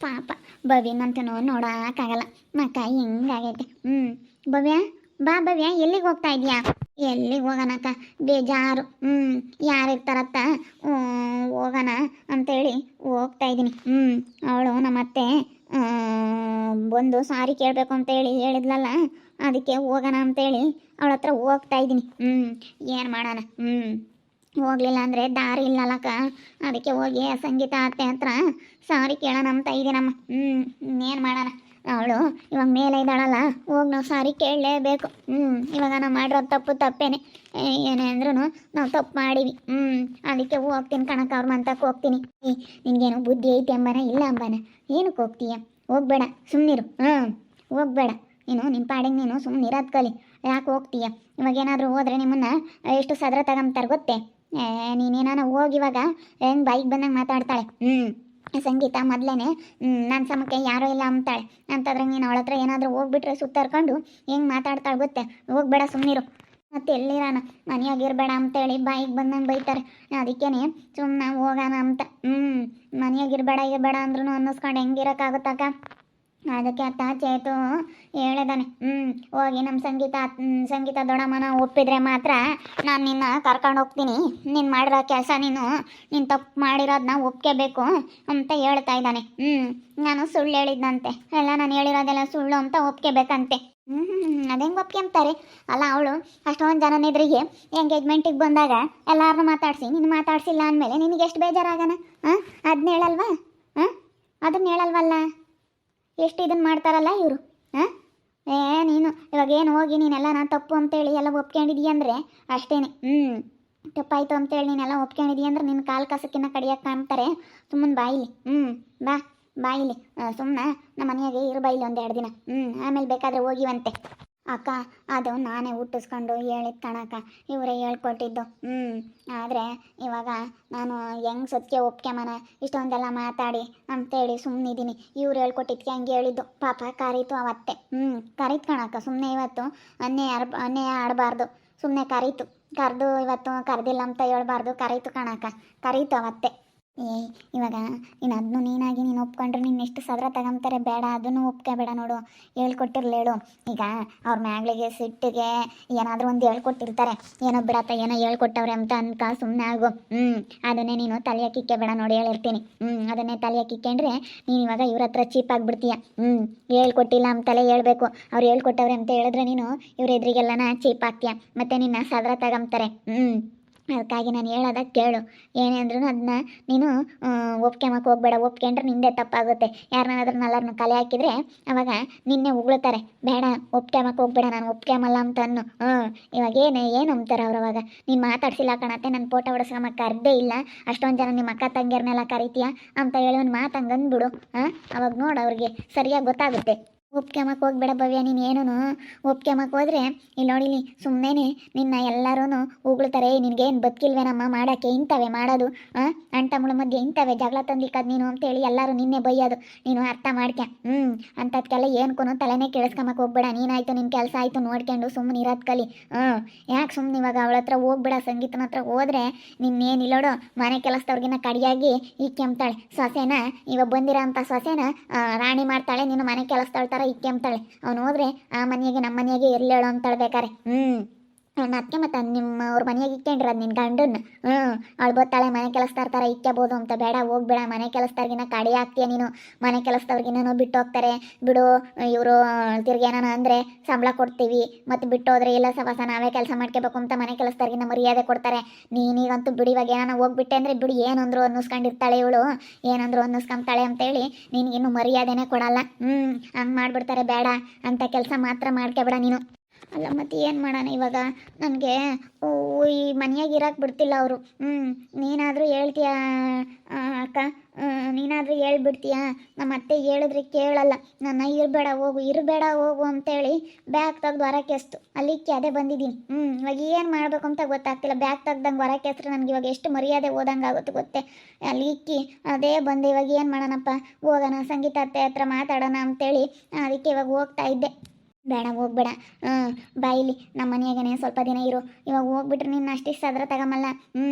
ಪಾಪ. ಭವ್ಯನಂತನೂ ನೋಡೋಕ್ಕಾಗಲ್ಲ. ಮಕ್ಕ, ಹೆಂಗಾಗೈತೆ. ಹ್ಞೂ ಭವ್ಯ, ಬಾ ಭವ್ಯ, ಎಲ್ಲಿಗೆ ಹೋಗ್ತಾ ಇದೆಯಾ? ಎಲ್ಲಿಗೆ ಹೋಗೋಣಕ್ಕ ಬೇಜಾರು. ಹ್ಞೂ ಯಾರು ಇರ್ತಾರತ್ತ? ಹೋಗೋಣ ಅಂತೇಳಿ ಹೋಗ್ತಾ ಇದ್ದೀನಿ. ಹ್ಞೂ ಅವಳು ನಮ್ಮತ್ತೆ ಅತ್ತೆ ಬಂದು ಸಾರಿ ಕೇಳಬೇಕು ಅಂತೇಳಿ ಹೇಳಿದ್ಲಲ್ಲ, ಅದಕ್ಕೆ ಹೋಗೋಣ ಅಂತೇಳಿ ಅವಳ ಹತ್ರ ಹೋಗ್ತಾ ಇದ್ದೀನಿ. ಹ್ಞೂ ಏನು ಮಾಡೋಣ? ಹ್ಞೂ ಹೋಗ್ಲಿಲ್ಲ ಅಂದರೆ ದಾರಿ ಇಲ್ಲಲ್ಲಕ್ಕ ಅದಕ್ಕೆ ಹೋಗಿ ಸಂಗೀತ ಅತ್ತೆ ಹತ್ರ, ಸಾರಿ ಕೇಳೋಣ ಅಂತ ಇದ್ದೀನಮ್ಮ ಹ್ಞೂ ಇನ್ನೇನು ಮಾಡೋಣ? ಅವಳು, ಇವಾಗ ಮೇಲೆ ಇದ್ದಾಳಲ್ಲ, ಹೋಗಿ ನಾವು ಸಾರಿ ಕೇಳಲೇಬೇಕು. ಹ್ಞೂ ಇವಾಗ ನಾವು ಮಾಡಿರೋ ತಪ್ಪು ತಪ್ಪೇನೆ. ಏನೇ ಅಂದ್ರೂ ನಾವು ತಪ್ಪು ಮಾಡಿವಿ. ಹ್ಞೂ ಅದಕ್ಕೆ ಹೋಗ್ತೀನಿ ಕಣಕ್ಕ ಅವ್ರ ಮಂತಕ್ಕೆ ಹೋಗ್ತೀನಿ. ನಿನ್ಗೇನು ಬುದ್ಧಿ ಐತೆ ಅಂಬನ ಇಲ್ಲ ಅಂಬನ? ಏನಕ್ಕೆ ಹೋಗ್ತೀಯ? ಹೋಗ್ಬೇಡ ಸುಮ್ಮನಿರು ಹ್ಞೂ ಹೋಗ್ಬೇಡ. ನೀನು ನಿನ್ನ ಪಾಡಿಗೆ ನೀನು ಸುಮ್ಮನೆ ಇರೋದು ಯಾಕೆ ಹೋಗ್ತೀಯ? ಇವಾಗ ಏನಾದರೂ ಹೋದ್ರೆ ನಿಮ್ಮನ್ನ ಎಷ್ಟು ಸದ್ರ ತಗೊಂತಾರೆ ಗೊತ್ತೇ? ಏ ನೀನೇನಾನ ಹೋಗಿ ಇವಾಗ? ಹೆಂಗೆ ಬೈಕ್ ಬಂದಂಗೆ ಮಾತಾಡ್ತಾಳೆ. ಹ್ಞೂ ಸಂಗೀತ ಮೊದಲೇನೆ ನನ್ನ ಸಮಕ್ಕೆ ಯಾರೂ ಇಲ್ಲ ಅಂತಾಳೆ. ಅಂತಂದ್ರೆ ನೀನು ಅವಳ ಹತ್ರ ಏನಾದರೂ ಹೋಗ್ಬಿಟ್ರೆ ಸುತ್ತರ್ಕೊಂಡು ಹೆಂಗೆ ಮಾತಾಡ್ತಾಳೆ ಗೊತ್ತೆ? ಹೋಗ್ಬೇಡ ಸುಮ್ಮನಿರು ಮತ್ತೆ ಎಲ್ಲಿರಾನ? ಮನೆಯಾಗಿರ್ಬೇಡ ಅಂತೇಳಿ ಬಾಯಿಗೆ ಬಂದಂಗೆ ಬೈತಾರೆ. ಅದಕ್ಕೇನೆ ಸುಮ್ಮನೆ ಹೋಗೋಣ ಅಂತ. ಹ್ಞೂ ಮನೆಯಾಗಿರ್ಬೇಡ ಇರಬೇಡ ಅಂದ್ರೂ ಅನ್ನಿಸ್ಕೊಂಡು ಹೆಂಗಿರೋಕ್ಕಾಗುತ್ತಕ್ಕ ಅದಕ್ಕೆ ಅತ್ತ ಚೇತು ಹೇಳಿದಾನೆ ಹ್ಞೂ ಹೋಗಿ ನಮ್ಮ ಸಂಗೀತ ಸಂಗೀತ ದೊಡ್ಡಮ್ಮನ ಒಪ್ಪಿದ್ರೆ ಮಾತ್ರ ನಾನು ನಿನ್ನ ಕರ್ಕೊಂಡು ಹೋಗ್ತೀನಿ. ನೀನು ಮಾಡಿರೋ ಕೆಲಸ ನೀನು ನೀನು ತಪ್ಪು ಮಾಡಿರೋದನ್ನ ಒಪ್ಕೋಬೇಕು ಅಂತ ಹೇಳ್ತಾ ಇದ್ದಾನೆ. ಹ್ಞೂ ನಾನು ಸುಳ್ಳು ಹೇಳಿದ್ನಂತೆ. ಎಲ್ಲ ನಾನು ಹೇಳಿರೋದೆಲ್ಲ ಸುಳ್ಳು ಅಂತ ಒಪ್ಕೋಬೇಕಂತೆ. ಹ್ಞೂ ಅದೇಂಗೆ ಒಪ್ಕೊಂತಾರೆ ಅಲ್ಲ ಅವಳು ಅಷ್ಟೊಂದು ಜನ ಎದುರಿಗೆ ಎಂಗೇಜ್ಮೆಂಟಿಗೆ ಬಂದಾಗ ಎಲ್ಲಾರನ್ನೂ ಮಾತಾಡಿಸಿ, ನೀನು ಮಾತಾಡ್ಸಿಲ್ಲ ಅಂದಮೇಲೆ ನಿನಗೆ ಎಷ್ಟು ಬೇಜಾರಾಗಣ ಹಾಂ ಅದನ್ನ ಹೇಳಲ್ವಾ? ಹಾಂ ಅದನ್ನ ಹೇಳಲ್ವಲ್ಲ? ಎಷ್ಟು ಇದನ್ನು ಮಾಡ್ತಾರಲ್ಲ ಇವರು? ಹಾಂ? ಏ, ನೀನು ಇವಾಗ ಏನು ಹೋಗಿ ನೀನೆಲ್ಲ ನಾನು ತಪ್ಪು ಅಂತೇಳಿ ಎಲ್ಲ ಒಪ್ಕೊಂಡಿದೀಯ ಅಂದರೆ? ಅಷ್ಟೇ ಹ್ಞೂ ತಪ್ಪಾಯ್ತು ಅಂತೇಳಿ ನೀನೆಲ್ಲ ಒಪ್ಕೊಂಡಿದೀಯ ಅಂದ್ರೆ ನಿನ್ನ ಕಾಲು ಕಸಕ್ಕಿನ್ನ ಕಡಿಯಕ್ಕೆ ಕಾಣ್ತಾರೆ. ಸುಮ್ಮನೆ ಬಾಯಿಲಿ ಹ್ಞೂ ಬಾ ಬಾಯಿಲಿ ಸುಮ್ಮನೆ ನಮ್ಮ ಮನೆಯಾಗೆ ಇರು ಬಾಯಿಲಿ ಒಂದು ಎರಡು ದಿನ. ಹ್ಞೂ ಆಮೇಲೆ ಬೇಕಾದರೆ ಹೋಗಿವಂತೆ. ಅಕ್ಕ, ಅದು ನಾನೇ ಹುಟ್ಟಿಸ್ಕೊಂಡು ಹೇಳಿದ್ ಕಣಕ್ಕ, ಇವರೇ ಹೇಳ್ಕೊಟ್ಟಿದ್ದು. ಹ್ಞೂ ಆದರೆ ಇವಾಗ ನಾನು ಹೆಂಗೆ ಸತ್ಯ ಮನೆ, ಇಷ್ಟೊಂದೆಲ್ಲ ಮಾತಾಡಿ ಅಂತೇಳಿ ಸುಮ್ಮನಿದ್ದೀನಿ ಇವ್ರು ಹೇಳ್ಕೊಟ್ಟಿದ್ಕೆ ಹಂಗೆ ಹೇಳಿದ್ದು. ಪಾಪ ಕರೀತು ಅವತ್ತೆ. ಹ್ಞೂ ಕರೀತು ಕಣಕ್ಕ ಸುಮ್ಮನೆ ಇವತ್ತು ಅನ್ಯಾಯ ಅನ್ಯಾಯ ಆಡಬಾರ್ದು. ಸುಮ್ಮನೆ ಕರೀತು. ಕರೆದು ಇವತ್ತು ಕರೆದಿಲ್ಲ ಅಂತ ಹೇಳ್ಬಾರ್ದು. ಕರೀತು ಕಣಕ್ಕ, ಕರೀತು ಅವತ್ತೆ. ಏ, ಇವಾಗ ನೀನು ಅದನ್ನು ನೀನಾಗಿ ನೀನು ಒಪ್ಕೊಂಡ್ರೆ ನೀನು ಎಷ್ಟು ಸದ್ರ ತಗೊಂತಾರೆ ಬೇಡ, ಅದನ್ನು ಒಪ್ಕೋಬೇಡ ನೋಡು. ಹೇಳ್ಕೊಟ್ಟಿರ್ಲೇಳು. ಈಗ ಅವ್ರ ಮ್ಯಾಗ್ಳಿಗೆ ಸಿಟ್ಟಿಗೆ ಏನಾದರೂ ಒಂದು ಹೇಳ್ಕೊಟ್ಟಿರ್ತಾರೆ. ಏನೋ ಬಿಡತ್ತ ಏನೋ ಹೇಳ್ಕೊಟ್ಟವ್ರೆ ಅಂತ ಅನ್ಕ ಸುಮ್ಮನೆ ಆಗು. ಹ್ಞೂ ಅದನ್ನೇ ನೀನು ತಲೆ ಹಾಕಿಕ್ಕೆ ಬೇಡ ನೋಡಿ ಹೇಳಿರ್ತೀನಿ. ಹ್ಞೂ ಅದನ್ನೇ ತಲೆ ಹಾಕಿಕೊಂಡ್ರೆ ನೀನು ಇವಾಗ ಇವ್ರ ಹತ್ರ ಚೀಪ್ ಆಗಿಬಿಡ್ತೀಯ. ಹ್ಞೂ ಹೇಳ್ಕೊಟ್ಟಿಲ್ಲ ಅಂತಲೇ ಹೇಳ್ಬೇಕು. ಅವ್ರು ಹೇಳ್ಕೊಟ್ಟವ್ರೆ ಅಂತ ಹೇಳಿದ್ರೆ ನೀನು ಇವ್ರ ಎದುರಿಗೆಲ್ಲನ ಚೀಪ್ ಹಾಕ್ತೀಯ ಮತ್ತೆ ನಿನ್ನ ಸದ್ರ ತಗೊಂತಾರೆ ಹ್ಞೂ ಅದಕ್ಕಾಗಿ ನಾನು ಹೇಳೋದ ಕೇಳು. ಏನೇ ಅಂದ್ರೂ ಅದನ್ನ ನೀನು ಒಪ್ಕೊಂಬಕ್ಕೆ ಹೋಗ್ಬೇಡ. ಒಪ್ಕೊಂಡ್ರೆ ನಿಂದೆ ತಪ್ಪಾಗುತ್ತೆ. ಯಾರನ್ನಾದ್ರೂ ನಲ್ಲರನ್ನ ಕಲೆ ಹಾಕಿದ್ರೆ ಅವಾಗ ನಿನ್ನೆ ಉಗುಳ್ತಾರೆ. ಬೇಡ ಒಪ್ಕೊಂಬಕ್ಕೆ ಹೋಗ್ಬೇಡ, ನಾನು ಒಪ್ಕೊಂಬಲ್ಲ ಅಂತ ಅನ್ನು ಹ್ಞೂ ಇವಾಗ ಏನು ಏನು ಅಂತಾರೆ ಅವ್ರು ಅವಾಗ? ನೀನು ಮಾತಾಡ್ಸಿಲ್ಲ ಕಣತ್ತೆ ನನ್ನ ಫೋಟೋ ಹೊಡೆಸ್ಕೊಂಬ ಕರ್ದೇ ಇಲ್ಲ. ಅಷ್ಟೊಂದು ಜನ ನಿಮ್ಮ ಅಕ್ಕ ತಂಗಿಯರ್ನೆಲ್ಲ ಕರಿತೀಯ? ಅಂತ ಹೇಳಿ ಒಂದು ಮಾತು ಹಂಗಂದ್ಬಿಡು. ಹಾಂ, ಅವಾಗ ನೋಡು ಅವ್ರಿಗೆ. ಸರಿಯಾಗಿ ಗೊತ್ತಾಗುತ್ತೆ. ಒಪ್ಕೊಂಬಕ್ಕೆ ಹೋಗ್ಬೇಡ ಭವ್ಯ, ನೀನು ಏನೂ ಒಪ್ಕೊಂಬಕ್ಕೆ ಹೋದ್ರೆ, ಇಲ್ಲಿ ನೋಡಿಲಿ ಸುಮ್ಮನೆ ನಿನ್ನ ಎಲ್ಲರೂ ಉಗುಳ್ತಾರೆ ನಿನಗೇನು ಬದುಕಿಲ್ವೇನಮ್ಮ ಮಾಡೋಕ್ಕೆ? ಇಂಥವೆ ಮಾಡೋದು ಹಾಂ ಅಂಟಮುಳ ಮಧ್ಯೆ ಇಂಥವೇ ಜಗಳ ತಂದಿಕ್ಕದು ನೀನು ಅಂತೇಳಿ ಎಲ್ಲರೂ ನಿನ್ನೆ ಬೈಯೋದು, ನೀನು ಅರ್ಥ ಮಾಡ್ಕೆ ಹ್ಞೂ ಅಂಥದ್ಕೆಲ್ಲ ಏನ್ಕೊನು ತಲೆನೇ ಕೇಳಿಸ್ಕೊಂಬಕ್ಕೆ ಹೋಗ್ಬೇಡ, ನೀನಾಯ್ತು ನಿನ್ನ ಕೆಲಸ ಆಯಿತು ನೋಡ್ಕೊಂಡು ಸುಮ್ಮನೆ ಇರೋದು ಕಲಿ ಹ್ಞೂ ಯಾಕೆ ಸುಮ್ಮನೆ ಇವಾಗ ಅವಳ ಹತ್ರ ಹೋಗ್ಬೇಡ, ಸಂಗೀತನ ಹತ್ರ ಹೋದ್ರೆ ನಿನ್ನೇನಿಲ್ಲೋಡು ಮನೆ ಕೆಲಸದವ್ರಿಗಿನ್ನ ಕಡಿಯಾಗಿ ಈ ಕೆಮ್ತಾಳೆ, ಸೊಸೆನ ಇವಾಗ ಬಂದಿರೋ ಅಂಥ ಸೊಸೆನ ರಾಣಿ ಮಾಡ್ತಾಳೆ, ನೀನು ಮನೆ ಕೆಲಸದವಳ ಥರ ಇಕ್ಕೆಂಬ್ತಾಳೆ ಅವನು ಹೋದ್ರೆ ಆ ಮನೆಯಾಗೆ ನಮ್ಮ ಮನೆಯಾಗೆ ಇರ್ಲೇಳು ಅಂತಾಳೆ ಬೇಕಾರೆ ಹ್ಞೂ ನನ್ನ ಅತ್ತೆ ಮತ್ತೆ ನಿಮ್ಮ ಅವ್ರ ಮನೆಯಾಗ ಇಕ್ಕೊಂಡ್ರದು ನಿನ್ನ ಗಂಡನ್ನ ಹ್ಞೂ ಅವಳು ಗೊತ್ತಾಳೆ ಮನೆ ಕೆಲಸದಾರ ಥರ ಇಕ್ಕಬೋದು ಅಂತ. ಬೇಡ ಹೋಗ್ಬೇಡ ಮನೆ ಕೆಲಸದವ್ರಿಗಿನ್ನ ಕಡೆ ಆಗ್ತೀಯ ನೀನು. ಮನೆ ಕೆಲಸದವ್ರಿಗಿನ್ನೂ ಬಿಟ್ಟು ಹೋಗ್ತಾರೆ. ಬಿಡು, ಇವರು ತಿರ್ಗೇನಾನ ಅಂದರೆ ಸಂಬಳ ಕೊಡ್ತೀವಿ. ಮತ್ತು ಬಿಟ್ಟು ಹೋದ್ರೆ ಇಲ್ಲ ಸವಾಸ, ನಾವೇ ಕೆಲಸ ಮಾಡ್ಕೋಬೇಕು ಅಂತ ಮನೆ ಕೆಲಸದವ್ರಿಗಿನ್ನ ಮರ್ಯಾದೆ ಕೊಡ್ತಾರೆ. ನೀನೀಗಂತೂ ಬಿಡಿ, ಇವಾಗ ಏನಾನ ಹೋಗ್ಬಿಟ್ಟೆ ಅಂದರೆ ಬಿಡಿ, ಏನಂದ್ರು ಅನ್ನಿಸ್ಕೊಂಡಿರ್ತಾಳೆ ಇವಳು. ಏನಂದ್ರು ಅನ್ನಿಸ್ಕೊಂತಾಳೆ ಅಂತೇಳಿ ನಿನಗಿನ್ನು ಮರ್ಯಾದೆನೇ ಕೊಡಲ್ಲ. ಹ್ಞೂ ಹಂಗೆ ಮಾಡಿಬಿಡ್ತಾರೆ, ಬೇಡ. ಅಂತ ಕೆಲಸ ಮಾತ್ರ ಮಾಡ್ಕೋಬೇಡ ನೀನು. ಅಲ್ಲ, ಮತ್ತೆ ಏನು ಮಾಡೋಣ ಇವಾಗ? ನನಗೆ ಈ ಮನೆಯಾಗ ಇರಕ್ಕೆ ಬಿಡ್ತಿಲ್ಲ ಅವರು. ಹ್ಞೂ ನೀನಾದರೂ ಹೇಳ್ತೀಯ ಅಕ್ಕ? ನೀನಾದರೂ ಹೇಳ್ಬಿಡ್ತೀಯ? ನಮ್ಮ ಅತ್ತೆ ಹೇಳಿದ್ರೆ ಕೇಳಲ್ಲ. ನನ್ನ ಇರಬೇಡ, ಹೋಗು ಇರಬೇಡ, ಹೋಗು ಅಂತೇಳಿ ಬ್ಯಾಗ್ ತೆಗ್ದು ಕೆಸ್ತು ಅಲ್ಲಿಕ್ಕೆ ಅದೇ ಬಂದಿದ್ದೀನಿ. ಹ್ಞೂ ಇವಾಗ ಏನು ಮಾಡಬೇಕು ಅಂತ ಗೊತ್ತಾಗ್ತಿಲ್ಲ. ಬ್ಯಾಗ್ ತೆಗ್ದಂಗೆ ಹೊರ ಕೆಸ್ರೆ ನನಗೆ ಇವಾಗ ಎಷ್ಟು ಮರ್ಯಾದೆ ಹೋದಂಗೆ ಆಗುತ್ತೆ ಗೊತ್ತೇ? ಅಲ್ಲಿ ಇಕ್ಕಿ ಅದೇ ಬಂದೆ ಇವಾಗ ಏನು ಮಾಡೋಣಪ್ಪ? ಹೋಗೋಣ, ಸಂಗೀತ ಅತ್ತೆ ಹತ್ರ ಮಾತಾಡೋಣ ಅಂತೇಳಿ, ಅದಕ್ಕೆ ಇವಾಗ ಹೋಗ್ತಾ ಇದ್ದೆ. ಬೇಡ, ಹೋಗ್ಬೇಡ. ಹ್ಞೂ ಬಾಯಿಲಿ ನಮ್ಮ ಮನೆಯಾಗೇನೆ ಸ್ವಲ್ಪ ದಿನ ಇರು. ಇವಾಗ ಹೋಗ್ಬಿಟ್ರೆ ನಿನ್ನ ಅಷ್ಟಿಷ್ಟು ಸದ್ರ ತಗೊಂಬಲ್ಲ ಹ್ಞೂ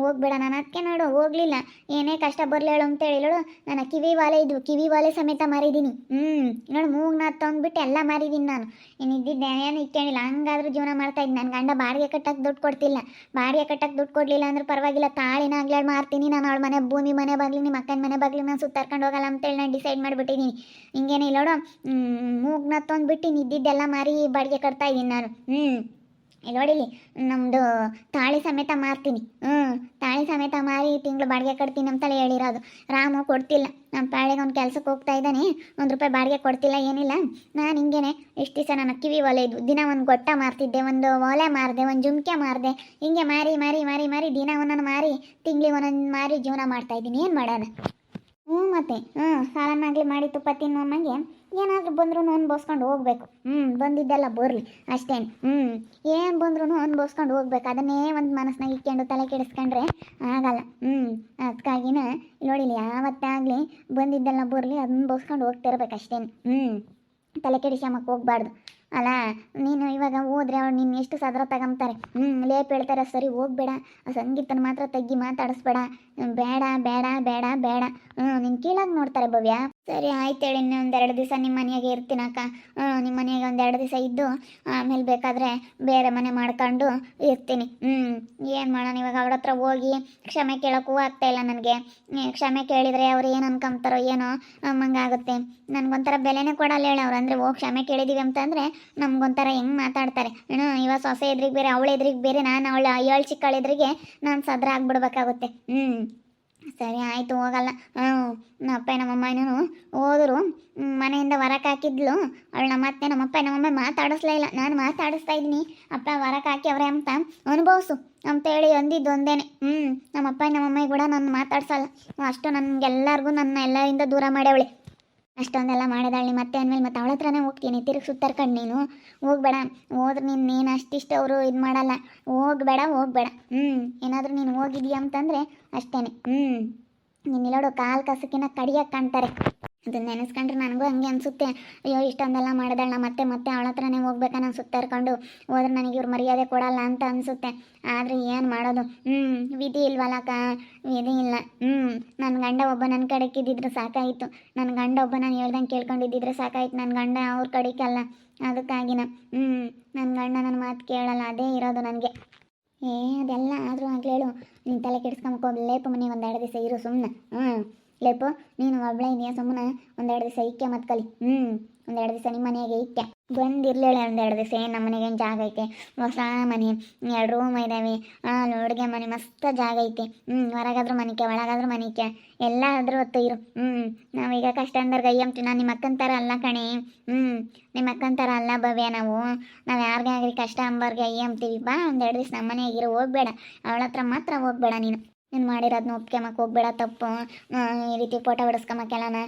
ಹೋಗ್ಬೇಡ. ನಾನು ಅದಕ್ಕೆ ನೋಡು, ಹೋಗ್ಲಿಲ್ಲ. ಏನೇ ಕಷ್ಟ ಬರಲಿ ಹೇಳು ಅಂತೇಳಿ ನೋಡು ನಾನು ಕಿವಿ ವಾಲೆ ಇದ್ವು ಕಿವಿ ವಾಲೆ ಸಮೇತ ಮಾರಿದ್ದೀನಿ ಹ್ಞೂ ನೋಡು, ಮೂಗ್ನ ತಂದ್ಬಿಟ್ಟು ಎಲ್ಲ ಮಾರಿದ್ದೀನಿ ನಾನು. ಇದ್ದಿದ್ದೆ ಏನು ಇಟ್ಕೊಂಡಿಲ್ಲ. ಹಂಗಾದ್ರೂ ಜೀವನ ಮಾಡ್ತಾ ಇದ್ದೆ. ನನ್ನ ಗಂಡ ಬಾಡಿಗೆ ಕಟ್ಟಕ್ಕೆ ದುಡ್ಡು ಕೊಡ್ತಿಲ್ಲ. ಬಾಡಿಗೆ ಕಟ್ಟಕ್ಕೆ ದುಡ್ಡು ಕೊಡಲಿಲ್ಲ ಅಂದ್ರೆ ಪರವಾಗಿಲ್ಲ. ತಾಳಿನ ಆಗ್ಲಾಡ್ ಮಾರ್ತೀನಿ ನಾನು ಅವಳ ಮನೆ. ಭೂಮಿ ಮನೆ ಬಾಗ್ಲಿ ನಿಮ್ಮ ಅಕ್ಕನ ಮನೆ ಬಾಗ್ಲಿ. ನಾನು ಸುತ್ತಾರ್ಕೊಂಡು ಹೋಗಲ್ಲ ಅಂತೇಳಿ ನಾನು ಡಿಸೈಡ್ ಮಾಡಿಬಿಟ್ಟಿದ್ದೀನಿ ಹಿಂಗೇನಿಲ್ಲ ನೋಡು. ಮೂಗ್ನ ತಂದ್ಬಿಟ್ಟು ಇದ್ದಿದ್ದೆಲ್ಲ ಮಾರಿ ಬಾಡಿಗೆ ಕಟ್ತಾ ಇದ್ದೀನಿ ನಾನು. ಹ್ಞೂ ನೋಡಿಲಿ ನಮ್ಮದು ತಾಳಿ ಸಮೇತ ಮಾರ್ತೀನಿ. ಹ್ಞೂ ತಾಳಿ ಸಮೇತ ಮಾರಿ ತಿಂಗಳು ಬಾಡಿಗೆ ಕಟ್ತೀನಿ ಅಂತಲೇ ಹೇಳಿರೋದು. ರಾಮು ಕೊಡ್ತಿಲ್ಲ. ನಮ್ಮ ತಾಳಿಗೆ ಅವ್ನು ಕೆಲ್ಸಕ್ಕೆ ಹೋಗ್ತಾ ಇದ್ದಾನೆ. ಒಂದು ರೂಪಾಯಿ ಬಾಡಿಗೆ ಕೊಡ್ತಿಲ್ಲ, ಏನಿಲ್ಲ. ನಾನು ಹಿಂಗೇನೆ ಎಷ್ಟು ದಿವಸ ನನ್ನ ಕಿವಿ ಒಲೆ ಇದ್ವು. ದಿನ ಒಂದು ಗೊಟ್ಟ ಮಾರ್ತಿದ್ದೆ, ಒಂದು ಒಲೆ ಮಾರಿದೆ, ಒಂದು ಜುಮ್ಕೆ ಮಾರಿದೆ. ಹಿಂಗೆ ಮಾರಿ ಮಾರಿ ಮಾರಿ ಮಾರಿ ದಿನ ಒಂದೊಂದು ಮಾರಿ, ತಿಂಗಳಿಗೆ ಒಂದೊಂದು ಮಾರಿ ಜೀವನ ಮಾಡ್ತಾ ಇದ್ದೀನಿ. ಏನು ಮಾಡೋಣ ಹ್ಞೂ ಮತ್ತೆ. ಹ್ಞೂ ಸಾಲನಾಗಲಿ ಮಾಡಿ ತುಪ್ಪ ತಿನ್ನುವಂಗೆ ಏನಾದರೂ ಬಂದ್ರೂ ಅನ್ಭವಿಸ್ಕೊಂಡು ಹೋಗ್ಬೇಕು. ಹ್ಞೂ ಬಂದಿದ್ದೆಲ್ಲ ಬರಲಿ, ಅಷ್ಟೇನು. ಹ್ಞೂ ಏನು ಬಂದ್ರೂ ಅನ್ಭವಿಸ್ಕೊಂಡು ಹೋಗ್ಬೇಕು. ಅದನ್ನೇ ಒಂದು ಮನಸ್ನಾಗ ಇಟ್ಕೊಂಡು ತಲೆ ಕೆಡಿಸ್ಕೊಂಡ್ರೆ ಆಗಲ್ಲ. ಹ್ಞೂ ಅದಕ್ಕಾಗಿನ ನೋಡಿಲಿ ಯಾವತ್ತಾಗಲಿ ಬಂದಿದ್ದೆಲ್ಲ ಬರಲಿ ಅದನ್ನ ಬೋಸ್ಕೊಂಡು ಹೋಗ್ತಿರ್ಬೇಕು ಅಷ್ಟೇನು ಹ್ಞೂ ತಲೆ ಕೆಡಿಸ್ಯಾಮಕ್ಕೆ ಹೋಗ್ಬಾರ್ದು. ಅಲ್ಲ ನೀನು ಇವಾಗ ಹೋದ್ರೆ ಅವ್ರು ನಿನ್ನ ಎಷ್ಟು ಸದರ ತಗೊಂತಾರೆ ಹ್ಞೂ ಲೇಪ್ ಹೇಳ್ತಾರೆ, ಸರಿ ಹೋಗ್ಬೇಡ. ಆ ಸಂಗೀತನ ಮಾತ್ರ ತಗ್ಗಿ ಮಾತಾಡಿಸ್ಬೇಡ. ಬೇಡ ಬೇಡ ಬೇಡ ಬೇಡ. ಹ್ಞೂ ನಿನ್ನ ಕೀಳಾಗಿ ನೋಡ್ತಾರೆ ಭವ್ಯ. ಸರಿ, ಆಯ್ತು ಹೇಳಿ ಒಂದೆರಡು ದಿವಸ ನಿಮ್ಮ ಮನೆಯಾಗೆ ಇರ್ತೀನಕ್ಕ ಹ್ಞೂ ನಿಮ್ಮ ಮನೆಯಾಗೆ ಒಂದೆರಡು ದಿವಸ ಇದ್ದು, ಆಮೇಲೆ ಬೇಕಾದರೆ ಬೇರೆ ಮನೆ ಮಾಡ್ಕೊಂಡು ಇರ್ತೀನಿ. ಹ್ಞೂ ಏನು ಮಾಡೋಣ, ಇವಾಗ ಅವ್ರ ಹತ್ರ ಹೋಗಿ ಕ್ಷಮೆ ಕೇಳೋಕ್ಕೂ ಆಗ್ತಾ ಇಲ್ಲ ನನಗೆ. ಕ್ಷಮೆ ಕೇಳಿದರೆ ಅವ್ರು ಏನು ಅನ್ಕೊಂತಾರೋ ಏನೋ ಅಮ್ಮಂಗಾಗುತ್ತೆ ನನಗೊಂಥರ ಬೆಲೆನೇ ಕೊಡಲ್ಲ ಹೇಳಿ ಅವ್ರು. ಅಂದರೆ ಹೋಗಿ ಕ್ಷಮೆ ಕೇಳಿದೀವಿ ಅಂತಂದರೆ ನಮ್ಗೊಂಥರ ಹೆಂಗ್ ಮಾತಾಡ್ತಾರೆ. ಏನು ಇವ ಸೊಸೆ ಎದ್ರಿಗೆ ಬೇರೆ, ಅವಳ ಎದ್ರಿಗೆ ಬೇರೆ, ನಾನು ಅವಳ, ಏಳು ಚಿಕ್ಕಳ ಎದುರಿಗೆ ನಾನು ಸದ್ರ ಆಗ್ಬಿಡ್ಬೇಕಾಗುತ್ತೆ. ಹ್ಞೂ ಸರಿ ಆಯ್ತು, ಹೋಗಲ್ಲ. ಹ್ಞೂ ನಮ್ಮ ಅಪ್ಪ ನಮ್ಮಮ್ಮ ಏನೂ ಹೋದರು. ಮನೆಯಿಂದ ಹೊರಕ್ಕೆ ಹಾಕಿದ್ಲು. ಅವಳು ನಮ್ಮ ಅತ್ತೆ ನಮ್ಮಪ್ಪ ನಮ್ಮಮ್ಮ ಮಾತಾಡಿಸ್ಲೇ ಇಲ್ಲ. ನಾನು ಮಾತಾಡಿಸ್ತಾ ಇದ್ದೀನಿ. ಅಪ್ಪ ಹಾಕಿ ಅವ್ರೆ ಅಂತ ಅನುಭವಿಸು ಅಂತೇಳಿ ಒಂದಿದ್ದು ಒಂದೇನೆ ಹ್ಞೂ ನಮ್ಮಪ್ಪ ನಮ್ಮಮ್ಮ ಕೂಡ ನಾನು ಮಾತಾಡ್ಸಲ್ಲ. ಅಷ್ಟು ನನಗೆಲ್ಲರಿಗೂ ನನ್ನ ಎಲ್ಲರಿಂದ ದೂರ ಮಾಡ್ಯಾವಳೆ. ಅಷ್ಟೊಂದೆಲ್ಲ ಮಾಡಿದಾಳೆ, ಮತ್ತೆ ಅಂದಮೇಲೆ ಮತ್ತೆ ಅವಳ ಹತ್ರನೇ ಹೋಗ್ತೀನಿ. ತಿರುಗಿ ಸುತ್ತರ್ಕೊಂಡು ನೀನು. ಹೋಗ್ಬೇಡ. ಹೋದ್ರೆ ನೀನು ಅಷ್ಟಿಷ್ಟು ಅವರು ಇದು ಮಾಡಲ್ಲ. ಹೋಗ್ಬೇಡ ಹೋಗ್ಬೇಡ. ಹ್ಞೂ ಏನಾದರೂ ನೀನು ಹೋಗಿದೀಯ ಅಂತಂದರೆ ಅಷ್ಟೇನೆ. ಹ್ಞೂ ನೀನು ಇಲ್ಲೋಡು ಕಾಲು ಕಸಕಿನ ಕಡಿಯಕ್ಕೆ ಕಾಣ್ತಾರೆ. ಅದನ್ನ ನೆನೆಸ್ಕೊಂಡ್ರೆ ನನಗೂ ಹಂಗೆ ಅನಿಸುತ್ತೆ. ಅಯ್ಯೋ, ಇಷ್ಟೊಂದೆಲ್ಲ ಮಾಡಿದಾಳೆ ನಾ ಮತ್ತೆ ಮತ್ತೆ ಅವಳ ಹತ್ರನೇ ಹೋಗ್ಬೇಕಾ ಸುತ್ತರ್ಕೊಂಡು ಸುತ್ತಾರ್ಕೊಂಡು ಹೋದ್ರೆ ನನಗೆ ಇವ್ರು ಮರ್ಯಾದೆ ಕೊಡಲ್ಲ ಅಂತ ಅನಿಸುತ್ತೆ. ಆದರೆ ಏನು ಮಾಡೋದು? ಹ್ಞೂ ವಿಧಿ ಇಲ್ವಲ್ಲಕ್ಕ ವಿಧಿ ಇಲ್ಲ. ಹ್ಞೂ ನನ್ನ ಗಂಡ ಒಬ್ಬ ನನ್ನ ಕಡೆ ಕಡೆಗಿದ್ದಿದ್ರೆ ಸಾಕಾಯಿತು. ನನ್ನ ಗಂಡ ಒಬ್ಬ ನಾನು ಹೇಳ್ದಂಗೆ ಕೇಳ್ಕೊಂಡಿದ್ದಿದ್ರೆ ಸಾಕಾಯ್ತು. ನನ್ನ ಗಂಡ ಅವ್ರ ಕಡೆಗಲ್ಲ ಅದಕ್ಕಾಗಿನ. ಹ್ಞೂ ನನ್ನ ಗಂಡ ನನ್ನ ಮಾತು ಕೇಳಲ್ಲ. ಅದೇ ಇರೋದು ನನಗೆ. ಏ, ಅದೆಲ್ಲ ಆದರೂ ಆಗಲೇಳು ನೀನು ತಲೆ ಕೆಡಿಸ್ಕೊಂಬೋಗ್ಲೇಪು ಮನೆ ಒಂದೆರಡು ದಿವಸ ಇರು ಸುಮ್ಮನೆ ಹ್ಞೂ ಲೇಪು, ನೀನು ಒಬ್ಳೆ ಇದೆಯಾ ಸುಮ್ಮನೆ ಒಂದೆರಡು ದಿವಸ ಇಕ್ಕೆ ಕಲಿ. ಹ್ಞೂ ಒಂದೆರಡು ದಿವಸ ನಿಮ್ಮ ಮನೆಗೆ ಇಕ್ಕೆ ಬಂದಿರಲಿಲ್ಲ ಒಂದೆರಡು ದಿವಸ, ಏನು ನಮ್ಮ ಮನೆಗೆ ಏನು ಜಾಗ ಐತೆ? ಹೊಸ ಮನೆ, ಎರಡು ರೂಮ್ ಇದ್ದಾವೆ ಹಾಂ ಅಡುಗೆ ಮನೆ, ಮಸ್ತ್ ಜಾಗ ಐತೆ. ಹ್ಞೂ ಹೊರಗಾದ್ರೂ ಮನಿಕೆ ಒಳಗಾದ್ರೂ ಮನಿಕೆ ಎಲ್ಲ ಆದ್ರೂ ಹೊತ್ತು ಇರು. ಹ್ಞೂ ನಾವೀಗ ಕಷ್ಟ ಅಂದ್ರೆ ಕೈ ಅಂತೀವಿ ನಾನು ನಿಮ್ಮ ಅಕ್ಕನ ಥರ ಅಲ್ಲ ಕಣೆ. ಹ್ಞೂ ನಿಮ್ಮ ಅಕ್ಕನ ಥರ ಅಲ್ಲ ಭವ್ಯ ನಾವು. ನಾವು ಯಾರಿಗೇ ಆಗಲಿ ಕಷ್ಟ ಅಂಬರ್ಗೆ ಅಯ್ಯ ಅಂತೀವಿ ಬಾ, ಒಂದೆರಡು ದಿವಸ ನಮ್ಮ ಮನೆಯಾಗಿರೋ ಹೋಗ್ಬೇಡ. ಅವಳ ಹತ್ರ ಮಾತ್ರ ಹೋಗ್ಬೇಡ ನೀನು. ನೀನು ಮಾಡಿರೋದನ್ನ ಒಪ್ಕೊಂಬಕ್ಕೆ ಹೋಗ್ಬೇಡ, ತಪ್ಪು. ಈ ರೀತಿ ಫೋಟೋ ಹೊಡೆಸ್ಕೊಂಬಕ್ಕೆಲ್ಲನ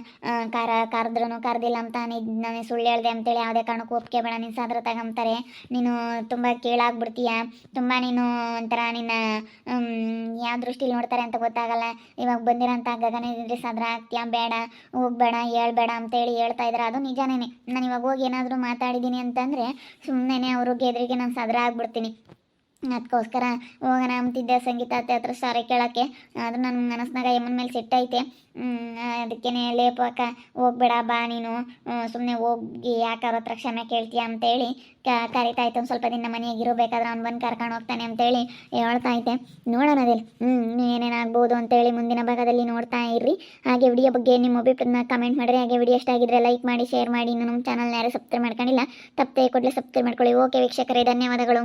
ಕಾರ ಕರೆದ್ರೂ ಕರೆದಿಲ್ಲ ಅಂತ ನೀನು ಸುಳ್ಳು ಹೇಳ್ದೆ ಅಂತೇಳಿ ಯಾವುದೇ ಕಾರಣಕ್ಕೂ ಒಪ್ಕೋಬೇಡ ನೀನು ಸಾದ್ರ ತಗೊಂತಾರೆ ನೀನು ತುಂಬ ಕೀಳಾಗ್ಬಿಡ್ತೀಯ. ತುಂಬ ನೀನು ಒಂಥರ ನಿನ್ನ ಯಾವ ದೃಷ್ಟಿಲಿ ನೋಡ್ತಾರೆ ಅಂತ ಗೊತ್ತಾಗಲ್ಲ. ಇವಾಗ ಬಂದಿರೋಂಥ ಗಗನಿದ್ರೆ ಸದ್ರ ಆಗ್ತೀಯ? ಬೇಡ, ಹೋಗ್ಬೇಡ, ಹೇಳ್ಬೇಡ ಅಂತೇಳಿ ಹೇಳ್ತಾ ಇದ್ದಾರೆ ಅದು ನಿಜನೇ. ನಾನು ಇವಾಗ ಹೋಗಿ ಏನಾದರೂ ಮಾತಾಡಿದ್ದೀನಿ ಅಂತಂದರೆ ಸುಮ್ಮನೆ ಅವರು ಗೆದ್ರಿಗೆ ನಾನು ಸದ್ರ ಆಗ್ಬಿಡ್ತೀನಿ. ಅದಕ್ಕೋಸ್ಕರ ಹೋಗೋಣ ಅಂತಿದ್ದೆ ಸಂಗೀತ ಅತ್ತೆ ಹತ್ರ ಸಾರಿ ಕೇಳೋಕ್ಕೆ. ಆದ್ರೆ ನನ್ನ ಮನಸ್ಸಿನಾಗ ಯಮ್ಮನ ಮೇಲೆ ಸಿಟ್ಟೈತೆ ಅದಕ್ಕೇ ಲೇಪಕ್ಕ ಹೋಗ್ಬೇಡ, ಬಾ ನೀನು. ಸುಮ್ಮನೆ ಹೋಗಿ ಯಾಕೆ ಹತ್ರ ಕ್ಷಮೆ ಕೇಳ್ತೀಯ ಅಂತೇಳಿ ಕ, ಕರಿತಾ ಇತ್ತು. ಒಂದು ಸ್ವಲ್ಪ ದಿನ ಮನೆಯಾಗ ಇರಬೇಕಾದ್ರೆ ಅವ್ನು ಬಂದು ಕರ್ಕೊಂಡು ಹೋಗ್ತಾನೆ ಅಂತೇಳಿ ಹೇಳ್ತಾ ಐತೆ ನೋಡೋಣ ಅದಿಲ್ಲ ಹ್ಞೂ ಏನೇನಾಗ್ಬೋದು ಅಂತೇಳಿ ಮುಂದಿನ ಭಾಗದಲ್ಲಿ ನೋಡ್ತಾ ಇರ್ರಿ. ಹಾಗೆ ವಿಡಿಯೋ ಬಗ್ಗೆ ನಿಮ್ಮ ಅಭಿಪ್ರಾಯನ ಕಮೆಂಟ್ ಮಾಡಿರಿ. ಹಾಗೆ ವಿಡಿಯೋ ಇಷ್ಟ ಆಗಿದ್ರೆ ಲೈಕ್ ಮಾಡಿ ಶೇರ್ ಮಾಡಿ. ಇನ್ನು ನಮ್ಮ ಚಾನಲ್ನ ಯಾರು ಸಬ್ಸ್ಕ್ರೈಬ್ ಮಾಡ್ಕೊಂಡಿಲ್ಲ, ತಪ್ಪದೆ ಕೊಡಲಿ ಸಬ್ಸ್ಕ್ರೈಬ್ ಮಾಡ್ಕೊಳ್ಳಿ. ಓಕೆ ವೀಕ್ಷಕರೇ, ಧನ್ಯವಾದಗಳು.